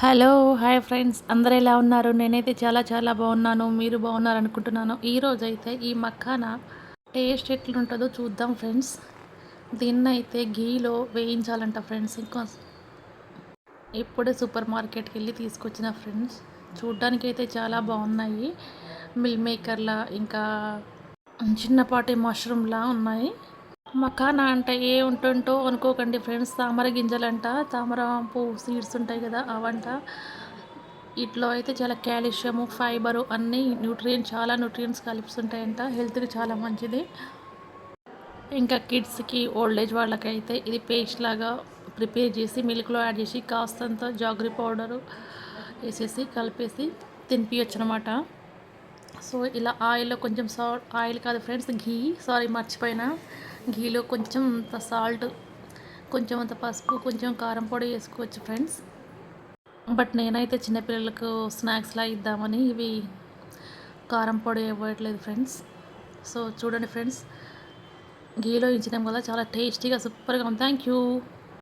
Hello hi friends. అందరు ఎలా ఉన్నారు? నేనైతే చాలా చాలా బాగున్నాను. మీరు బాగున్నారు అనుకుంటున్నాను. ఈరోజు అయితే ఈ మక్కాన టేస్ట్ ఎట్లుంటుందో చూద్దాం ఫ్రెండ్స్. దీన్ని అయితే గీలో వేయించాలంట ఫ్రెండ్స్ ఇంకా ఇప్పుడే సూపర్ మార్కెట్కి వెళ్ళి తీసుకొచ్చిన ఫ్రెండ్స్. చూడ్డానికి అయితే చాలా బాగున్నాయి. మిల్ మేకర్లా ఇంకా చిన్నపాటి మష్రూమ్లా ఉన్నాయి. మఖానా అంటే ఏ ఉంటుంటో అనుకోకండి ఫ్రెండ్స్. తామర గింజలంట తామర పువ్వు సీడ్స్ ఉంటాయి కదా అవంట. ఇట్లో అయితే చాలా కాల్షియము ఫైబరు అన్నీ న్యూట్రియన్ చాలా న్యూట్రియన్స్ కలిపి ఉంటాయంట హెల్త్కి చాలా మంచిది. ఇంకా కిడ్స్కి ఓల్డ్ ఏజ్ వాళ్ళకైతే ఇది పేస్ట్ లాగా ప్రిపేర్ చేసి మిల్క్లో యాడ్ చేసి కాస్తంత జాగ్రీ పౌడరు వేసేసి కలిపేసి తినిపించచ్చు అనమాట సో ఇలా ఆయిల్లో కొంచెం సాల్ట్ ఆయిల్ కాదు ఫ్రెండ్స్ ఘీ. సారీ మర్చిపోయినా. ఘీలో కొంచెం అంత సాల్ట్ కొంచెం అంత పసుపు కొంచెం కారం పొడి వేసుకోవచ్చు ఫ్రెండ్స్ బట్ నేనైతే చిన్నపిల్లలకు స్నాక్స్లా ఇద్దామని ఇవి కారం పొడి ఇవ్వట్లేదు ఫ్రెండ్స్ సో చూడండి ఫ్రెండ్స్ ఘీలో ఇచ్చినాం కదా చాలా టేస్టీగా సూపర్గా ఉంది. Thank you